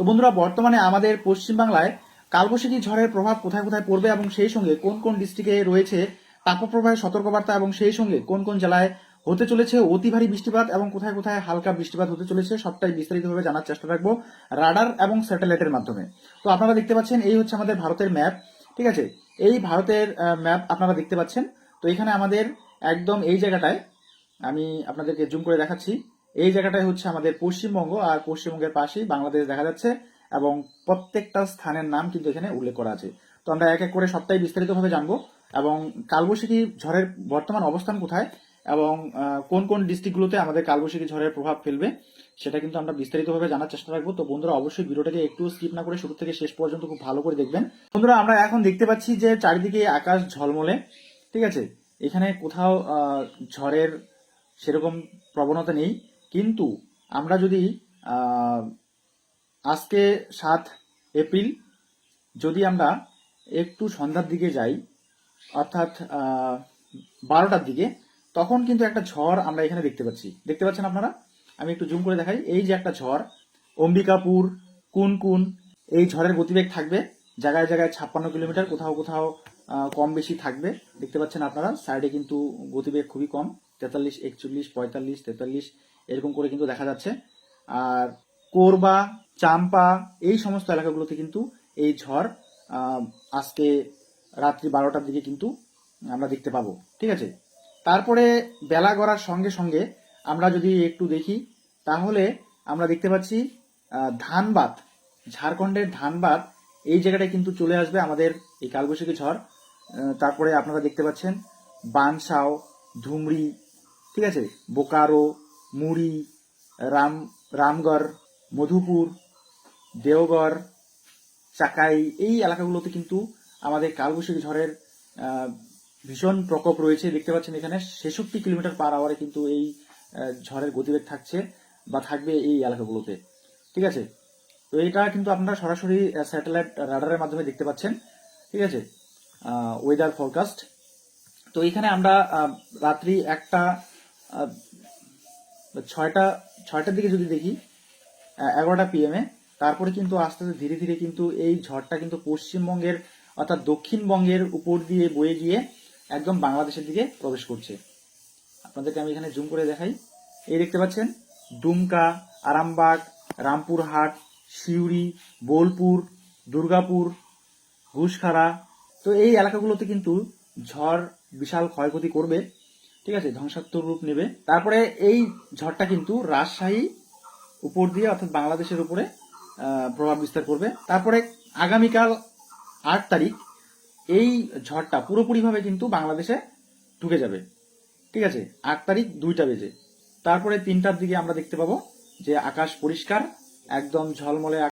তো বন্ধুরা, বর্তমানে আমাদের পশ্চিমবাংলায় কালবৈশাখী ঝড়ের প্রভাব কোথায় কোথায় পড়বে এবং সেই সঙ্গে কোন কোন ডিস্ট্রিক্টে রয়েছে তাপপ্রবাহের সতর্কবার্তা এবং সেই সঙ্গে কোন কোন জেলায় হতে চলেছে অতি ভারী বৃষ্টিপাত এবং কোথায় কোথায় হালকা বৃষ্টিপাত হতে চলেছে সবটাই বিস্তারিতভাবে জানার চেষ্টা রাখব রাডার এবং স্যাটেলাইটের মাধ্যমে। তো আপনারা দেখতে পাচ্ছেন, এই হচ্ছে আমাদের ভারতের ম্যাপ, ঠিক আছে? এই ভারতের ম্যাপ আপনারা দেখতে পাচ্ছেন। তো এখানে আমাদের একদম এই জায়গাটায়, আমি আপনাদেরকে জুম করে দেখাচ্ছি। এই জায়গাটাই হচ্ছে আমাদের পশ্চিমবঙ্গ, আর পশ্চিমবঙ্গের পাশেই বাংলাদেশ দেখা যাচ্ছে, এবং প্রত্যেকটা স্থানের নাম কিন্তু এখানে উল্লেখ করা আছে। তো আমরা এক এক করে সবটাই বিস্তারিতভাবে জানব, এবং কালবৈশাখী ঝড়ের বর্তমান অবস্থান কোথায়, এবং কোন কোন ডিস্ট্রিক্টগুলোতে আমাদের কালবৈশাখী ঝড়ের প্রভাব ফেলবে, সেটা কিন্তু আমরা বিস্তারিতভাবে জানার চেষ্টা রাখব। তো বন্ধুরা, অবশ্যই ভিডিওটাকে একটু স্কিপ না করে শুরু থেকে শেষ পর্যন্ত খুব ভালো করে দেখবেন। বন্ধুরা, আমরা এখন দেখতে পাচ্ছি যে চারিদিকে আকাশ ঝলমলে, ঠিক আছে? এখানে কোথাও ঝড়ের সেরকম প্রবণতা নেই। কিন্তু আমরা যদি আজকে সাত এপ্রিল, যদি আমরা একটু সন্ধ্যার দিকে যাই, অর্থাৎ বারোটার দিকে, তখন কিন্তু একটা ঝড় আমরা এখানে দেখতে পাচ্ছি। দেখতে পাচ্ছেন আপনারা? আমি একটু জুম করে দেখাই। এই যে একটা ঝড়, অম্বিকাপুর, কুনকুন, এই ঝড়ের গতিবেগ থাকবে। জায়গায় জায়গায় ছাপ্পান্ন কিলোমিটার, কোথাও কোথাও কম বেশি থাকবে। দেখতে পাচ্ছেন আপনারা? সাইডে কিন্তু গতিবেগ খুবই কম। তেতাল্লিশ, একচল্লিশ, পঁয়তাল্লিশ, তেতাল্লিশ এরকম করে কিন্তু দেখা যাচ্ছে। আর কোরবা, চাম্পা এই সমস্ত এলাকাগুলোতে কিন্তু এই ঝড় আজকে রাত্রি বারোটার দিকে কিন্তু আমরা দেখতে পাবো। ঠিক আছে? তারপরে বেলা গড়ার সঙ্গে সঙ্গে আমরা যদি একটু দেখি, তাহলে আমরা দেখতে পাচ্ছি ধানবাদ, ঝাড়খণ্ডের ধানবাদ, এই জায়গাটায় কিন্তু চলে আসবে আমাদের এই কালবৈশাখী ঝড়। তারপরে আপনারা দেখতে পাচ্ছেন, বানসাও ধুমরি ঠিক আছে? বোকারো মুড়ি, রাম, রামগড়, মধুপুর, দেওগড়, চাকাই, এই এলাকাগুলোতে কিন্তু আমাদের কালবৈশাখী ঝড়ের ভীষণ প্রকোপ রয়েছে। দেখতে পাচ্ছেন এখানে ছেষট্টি কিলোমিটার পার আওয়ারে কিন্তু এই ঝড়ের গতিবেগ থাকছে বা থাকবে এই এলাকাগুলোতে। ঠিক আছে? তো এটা কিন্তু আপনারা সরাসরি স্যাটেলাইট রাডারের মাধ্যমে দেখতে পাচ্ছেন। ঠিক আছে? ওয়েদার ফরকাস্ট তো এখানে আমরা রাত্রি একটা ছয়টা, ছয়টার দিকে যদি দেখি এগারোটা পিএমে তারপরে কিন্তু আস্তে আস্তে ধীরে ধীরে কিন্তু এই ঝড়টা কিন্তু পশ্চিমবঙ্গের অর্থাৎ দক্ষিণবঙ্গের উপর দিয়ে বয়ে গিয়ে একদম বাংলাদেশের দিকে প্রবেশ করছে। আপনাদেরকে আমি এখানে জুম করে দেখাই। এই দেখতে পাচ্ছেন, দুমকা, আরামবাগ, রামপুরহাট, সিউড়ি, বোলপুর, দুর্গাপুর, ঘুষখাড়া। তো এই এলাকাগুলোতে কিন্তু ঝড়, বিশাল ক্ষয়ক্ষতি করবে। ঠিক আছে, ধ্বংসাত্মক রূপ নেবে। তারপরে এই ঝড়টা কিন্তু রাজশাহী উপর দিয়ে, অর্থাৎ বাংলাদেশের উপরে প্রভাব বিস্তার করবে। তারপরে আগামীকাল আট তারিখ এই ঝড়টা পুরোপুরিভাবে কিন্তু বাংলাদেশে ঢুকে যাবে। ঠিক আছে, আট তারিখ দুইটা বেজে। তারপরে তিনটার দিকে আমরা দেখতে পাবো যে আকাশ পরিষ্কার, একদম ঝলমলে